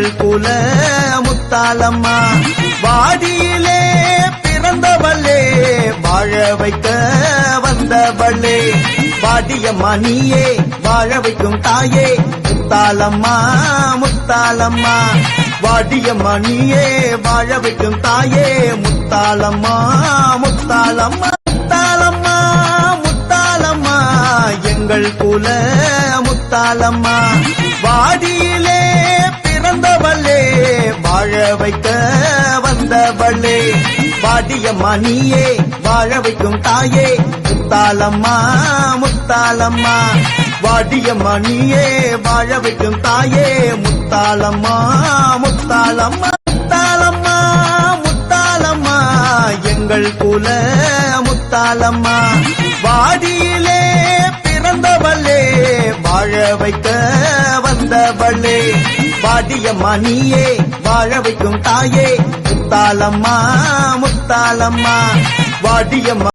எங்கள் குல முத்தாலம்மா வாடியிலே பிறந்தவளே வாழ வைக்க வந்தவளே. வாடியம்மா நீயே வாழ வைக்கும் தாயே. முத்தாலம்மா முத்தாலம்மா வாடியம்மா நீயே வாழ வைக்கும் தாயே. முத்தாலம்மா முத்தாலம்மா முத்தாலம்மா முத்தாலம்மா எங்கள் குல முத்தாலம்மா வாடியிலே வைக்க வந்தவளே. பாடியம்மா நீயே வாழ வைக்கும் தாயே. முத்தாலம்மா முத்தாலம்மா வாடியம்மா நீயே வாழ வைக்கும் தாயே. முத்தாலம்மா முத்தாலம்மா முத்தாலம்மா முத்தாலம்மா எங்கள் குல முத்தாலம்மா வாடியிலே பிறந்தவளே வாழ வைக்க வந்தவளே. வாடியம்மா நீயே வாழ வைக்கும் தாயே. முத்தாலம்மா முத்தாலம்மா வாடியம்மா.